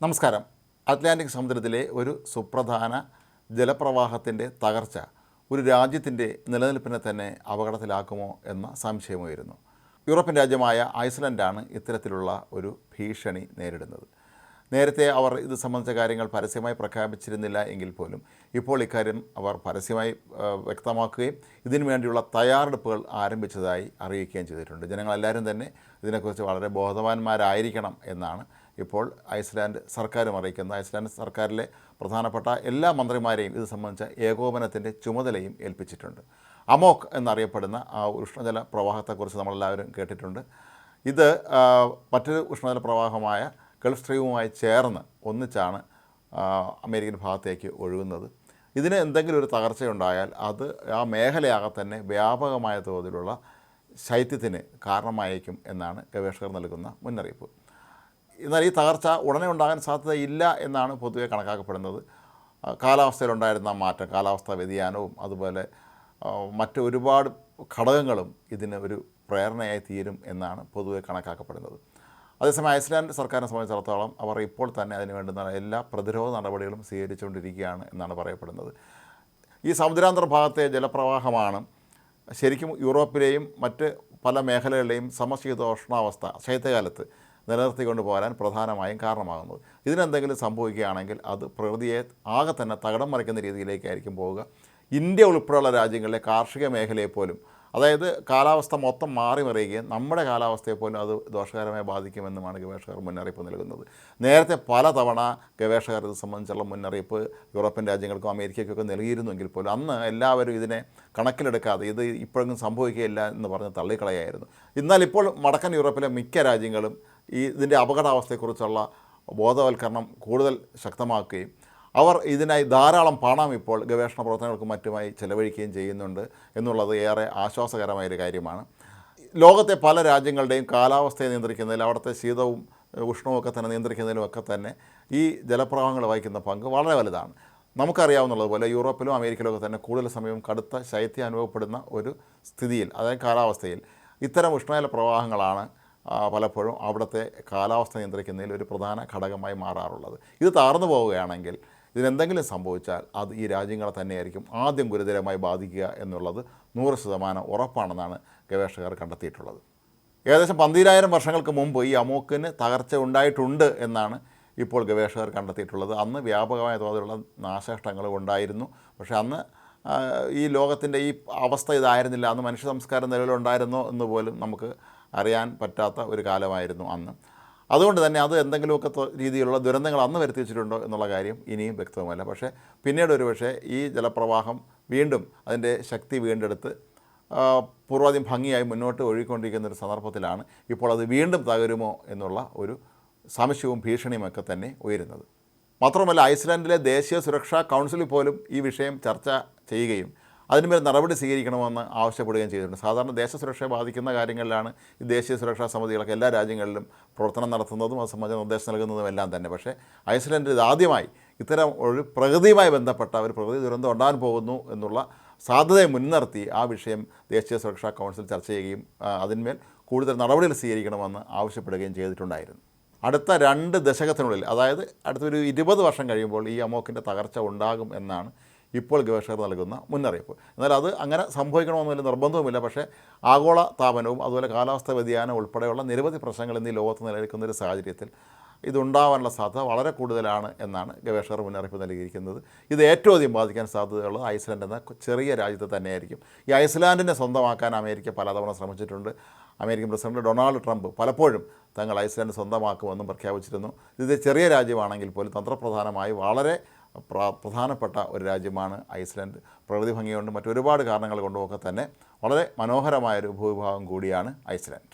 നമസ്കാരം. അറ്റ്ലാന്റിക് സമുദ്രത്തിലെ ഒരു സുപ്രധാന ജലപ്രവാഹത്തിന്റെ തകർച്ച ഒരു രാജ്യത്തിന്റെ നിലനിൽപ്പിനെ തന്നെ അപകടത്തിലാക്കുമോ എന്ന സംശയമായിരുന്നു യൂറോപ്യൻ രാജ്യമായ ഐസ്ലൻഡാണ് ഇത്തരത്തിലുള്ള ഒരു ഭീഷണി നേരിടുന്നത്. നേരത്തെ അവർ ഇത് സംബന്ധിച്ച കാര്യങ്ങൾ പരസ്യമായി പ്രഖ്യാപിച്ചിരുന്നില്ല എങ്കിൽ പോലും ഇപ്പോൾ ഇക്കാര്യം അവർ പരസ്യമായി വ്യക്തമാക്കുകയും ഇതിനു വേണ്ടിയുള്ള തയ്യാറെടുപ്പുകൾ ആരംഭിച്ചതായി അറിയിക്കുകയും ചെയ്തിട്ടുണ്ട്. ജനങ്ങളെല്ലാവരും തന്നെ ഇതിനെക്കുറിച്ച് വളരെ ബോധവാന്മാരായിരിക്കണം എന്നാണ് ഇപ്പോൾ ഐസ്ലാൻഡ് സർക്കാരും അറിയിക്കുന്നത് ഐസ്ലാൻഡ് സർക്കാരിലെ പ്രധാനപ്പെട്ട എല്ലാ മന്ത്രിമാരെയും ഇത് സംബന്ധിച്ച ഏകോപനത്തിന്റെ ചുമതലയും ഏൽപ്പിച്ചിട്ടുണ്ട്. അമോക് എന്നറിയപ്പെടുന്ന ആ ഉഷ്ണജല പ്രവാഹത്തെക്കുറിച്ച് നമ്മളെല്ലാവരും കേട്ടിട്ടുണ്ട്. ഇത് മറ്റൊരു ഉഷ്ണജല പ്രവാഹമായ ഗൾഫ് സ്ട്രീമുമായി ചേർന്ന് ഒന്നിച്ചാണ് അമേരിക്കൻ ഭാഗത്തേക്ക് ഒഴുകുന്നത്. ഇതിന് എന്തെങ്കിലും ഒരു തകർച്ചയുണ്ടായാൽ അത് ആ മേഖലയാകെ തന്നെ വ്യാപകമായ തോതിലുള്ള ശൈത്യത്തിന് കാരണമായേക്കും എന്നാണ് ഗവേഷകർ നൽകുന്ന മുന്നറിയിപ്പ്. എന്നാൽ ഈ തകർച്ച ഉടനെ ഉണ്ടാകാൻ സാധ്യതയില്ല എന്നാണ് പൊതുവെ കണക്കാക്കപ്പെടുന്നത്. കാലാവസ്ഥയിലുണ്ടായിരുന്ന മാറ്റം കാലാവസ്ഥാ വ്യതിയാനവും അതുപോലെ മറ്റ് ഒരുപാട് ഘടകങ്ങളും ഇതിന് ഒരു പ്രേരണയായി തീരും എന്നാണ് പൊതുവെ കണക്കാക്കപ്പെടുന്നത്. അതേസമയം ഐസ്ലാൻഡ് സർക്കാരിനെ സംബന്ധിച്ചിടത്തോളം അവർ ഇപ്പോൾ തന്നെ അതിന് വേണ്ടുന്ന എല്ലാ പ്രതിരോധ നടപടികളും സ്വീകരിച്ചുകൊണ്ടിരിക്കുകയാണ് എന്നാണ് പറയപ്പെടുന്നത്. ഈ സമുദ്രാന്തര ഭാഗത്തെ ജലപ്രവാഹമാണ് ശരിക്കും യൂറോപ്പിലെയും മറ്റ് പല മേഖലകളിലെയും സമശീതോഷ്ണാവസ്ഥ ശൈത്യകാലത്ത് നിലനിർത്തിക്കൊണ്ട് പോരാൻ പ്രധാനമായും കാരണമാകുന്നത്. ഇതിനെന്തെങ്കിലും സംഭവിക്കുകയാണെങ്കിൽ അത് പ്രകൃതിയെ ആകെ തന്നെ തകിടം മറിക്കുന്ന രീതിയിലേക്കായിരിക്കും പോവുക. ഇന്ത്യ ഉൾപ്പെടെയുള്ള രാജ്യങ്ങളിലെ കാർഷിക മേഖലയെ പോലും അതായത് കാലാവസ്ഥ മൊത്തം മാറി മറിയുകയും നമ്മുടെ കാലാവസ്ഥയെ പോലും അത് ദോഷകരമായി ബാധിക്കുമെന്നുമാണ് ഗവേഷകർ മുന്നറിയിപ്പ് നൽകുന്നത്. നേരത്തെ പലതവണ ഗവേഷകർ ഇത് സംബന്ധിച്ചുള്ള മുന്നറിയിപ്പ് യൂറോപ്യൻ രാജ്യങ്ങൾക്കും അമേരിക്കയ്ക്കൊക്കെ നൽകിയിരുന്നെങ്കിൽ പോലും അന്ന് എല്ലാവരും ഇതിനെ കണക്കിലെടുക്കാതെ ഇത് ഇപ്പോഴും സംഭവിക്കുകയില്ല എന്ന് പറഞ്ഞ് തള്ളിക്കളയായിരുന്നു. എന്നാൽ ഇപ്പോൾ വടക്കൻ യൂറോപ്പിലെ മിക്ക രാജ്യങ്ങളും ഈ ഇതിന്റെ അപകടാവസ്ഥയെക്കുറിച്ചുള്ള ബോധവൽക്കരണം കൂടുതൽ ശക്തമാക്കുകയും അവർ ഇതിനായി ധാരാളം പണം ഇപ്പോൾ ഗവേഷണ പ്രവർത്തനങ്ങൾക്കും മറ്റുമായി ചെലവഴിക്കുകയും ചെയ്യുന്നുണ്ട് എന്നുള്ളത് ഏറെ ആശ്വാസകരമായൊരു കാര്യമാണ്. ലോകത്തെ പല രാജ്യങ്ങളുടെയും കാലാവസ്ഥയെ നിയന്ത്രിക്കുന്നതിൽ അവിടുത്തെ ശീതവും ഉഷ്ണവും ഒക്കെ തന്നെ നിയന്ത്രിക്കുന്നതിലും ഒക്കെ തന്നെ ഈ ജലപ്രവാഹങ്ങൾ വഹിക്കുന്ന പങ്ക് വളരെ വലുതാണ്. നമുക്കറിയാവുന്നതുപോലെ യൂറോപ്പിലും അമേരിക്കയിലും ഒക്കെ തന്നെ കൂടുതൽ സമയവും കടുത്ത ശൈത്യം അനുഭവപ്പെടുന്ന ഒരു സ്ഥിതിയിൽ അതായത് കാലാവസ്ഥയിൽ ഇത്തരം ഉഷ്ണജല പ്രവാഹങ്ങളാണ് പലപ്പോഴും അവിടുത്തെ കാലാവസ്ഥ നിയന്ത്രിക്കുന്നതിൽ ഒരു പ്രധാന ഘടകമായി മാറാറുള്ളത്. ഇത് താർന്നു പോവുകയാണെങ്കിൽ ഇതിനെന്തെങ്കിലും സംഭവിച്ചാൽ അത് ഈ രാജ്യങ്ങളെ തന്നെയായിരിക്കും ആദ്യം ഗുരുതരമായി ബാധിക്കുക എന്നുള്ളത് നൂറ് ശതമാനം ഉറപ്പാണെന്നാണ് ഗവേഷകർ കണ്ടെത്തിയിട്ടുള്ളത്. ഏകദേശം പന്തിരായിരം വർഷങ്ങൾക്ക് മുമ്പ് ഈ അമോക്കിന് തകർച്ച ഉണ്ടായിട്ടുണ്ട് എന്നാണ് ഇപ്പോൾ ഗവേഷകർ കണ്ടെത്തിയിട്ടുള്ളത്. അന്ന് വ്യാപകമായ തോതിലുള്ള നാശനഷ്ടങ്ങൾ ഉണ്ടായിരുന്നു. പക്ഷേ അന്ന് ഈ ലോകത്തിന്റെ ഈ അവസ്ഥ ഇതായിരുന്നില്ല. അന്ന് മനുഷ്യ സംസ്കാരം നിലവിലുണ്ടായിരുന്നോ എന്ന് പോലും നമുക്ക് അറിയാൻ പറ്റാത്ത ഒരു കാലമായിരുന്നു അന്ന്. അതുകൊണ്ട് തന്നെ അത് എന്തെങ്കിലുമൊക്കെ രീതിയിലുള്ള ദുരന്തങ്ങൾ അന്ന് വരുത്തി വെച്ചിട്ടുണ്ടോ എന്നുള്ള കാര്യം ഇനിയും വ്യക്തവുമല്ല. പക്ഷേ പിന്നീട് ഒരു പക്ഷേ ഈ ജലപ്രവാഹം വീണ്ടും അതിന്റെ ശക്തി വീണ്ടെടുത്ത് പൂർവാധികം ഭംഗിയായി മുന്നോട്ട് ഒഴുകിക്കൊണ്ടിരിക്കുന്ന ഒരു സന്ദർഭത്തിലാണ് ഇപ്പോൾ അത് വീണ്ടും തകരുമോ എന്നുള്ള ഒരു സംശയവും ഭീഷണിയുമൊക്കെ തന്നെ ഉയരുന്നത്. മാത്രമല്ല ഐസ്ലാൻഡിലെ ദേശീയ സുരക്ഷാ കൗൺസിലിൽ പോലും ഈ വിഷയം ചർച്ച ചെയ്യുകയും അതിനുമേൽ നടപടി സ്വീകരിക്കണമെന്ന് ആവശ്യപ്പെടുകയും ചെയ്തിട്ടുണ്ട്. സാധാരണ ദേശസുരക്ഷയെ ബാധിക്കുന്ന കാര്യങ്ങളിലാണ് ഈ ദേശീയ സുരക്ഷാ സമിതികളൊക്കെ എല്ലാ രാജ്യങ്ങളിലും പ്രവർത്തനം നടത്തുന്നതും അത് സംബന്ധിച്ച നിർദ്ദേശം നൽകുന്നതും എല്ലാം തന്നെ. പക്ഷേ ഐസ്ലൻഡിൽ ഇതാദ്യമായി ഇത്തരം ഒരു പ്രകൃതിയുമായി ബന്ധപ്പെട്ട ഒരു പ്രകൃതി ദുരന്തം ഉണ്ടാകാൻ പോകുന്നു എന്നുള്ള സാധ്യതയെ മുൻനിർത്തി ആ വിഷയം ദേശീയ സുരക്ഷാ കൗൺസിൽ ചർച്ച ചെയ്യുകയും അതിന്മേൽ കൂടുതൽ നടപടികൾ സ്വീകരിക്കണമെന്ന് ആവശ്യപ്പെടുകയും ചെയ്തിട്ടുണ്ടായിരുന്നു. അടുത്ത രണ്ട് ദശകത്തിനുള്ളിൽ അതായത് അടുത്തൊരു ഇരുപത് വർഷം കഴിയുമ്പോൾ ഈ അമോക്കിന്റെ തകർച്ച ഉണ്ടാകും എന്നാണ് ഇപ്പോൾ ഗവേഷകർ നൽകുന്ന മുന്നറിയിപ്പ്. എന്നാൽ അത് അങ്ങനെ സംഭവിക്കണമെന്നില്ല നിർബന്ധവുമില്ല. പക്ഷേ ആഗോള താപനവും അതുപോലെ കാലാവസ്ഥാ വ്യതിയാനം ഉൾപ്പെടെയുള്ള നിരവധി പ്രശ്നങ്ങൾ ഇന്ന് ഈ ലോകത്ത് നിലനിൽക്കുന്ന ഒരു സാഹചര്യത്തിൽ ഇതുണ്ടാവാനുള്ള സാധ്യത വളരെ കൂടുതലാണ് എന്നാണ് ഗവേഷകർ മുന്നറിയിപ്പ് നൽകിയിരിക്കുന്നത്. ഇത് ഏറ്റവും അധികം ബാധിക്കാൻ സാധ്യതയുള്ളത് ഐസ്ലാൻഡ് എന്ന ചെറിയ രാജ്യത്തെ തന്നെയായിരിക്കും. ഈ ഐസ്ലാൻഡിനെ സ്വന്തമാക്കാൻ അമേരിക്ക പലതവണ ശ്രമിച്ചിട്ടുണ്ട്. അമേരിക്കൻ പ്രസിഡന്റ് ഡൊണാൾഡ് ട്രംപ് പലപ്പോഴും തങ്ങൾ ഐസ്ലാൻഡ് സ്വന്തമാക്കുമെന്നും പ്രഖ്യാപിച്ചിരുന്നു. ഇത് ചെറിയ രാജ്യമാണെങ്കിൽ പോലും തന്ത്രപ്രധാനമായി വളരെ പ്രധാനപ്പെട്ട ഒരു രാജ്യമാണ് ഐസ്ലൻഡ്. പ്രകൃതി ഭംഗിയുണ്ട്. മറ്റൊരുപാട് കാരണങ്ങൾ കൊണ്ടുമൊക്കെ തന്നെ വളരെ മനോഹരമായൊരു ഭൂവിഭാഗം കൂടിയാണ് ഐസ്ലാൻഡ്.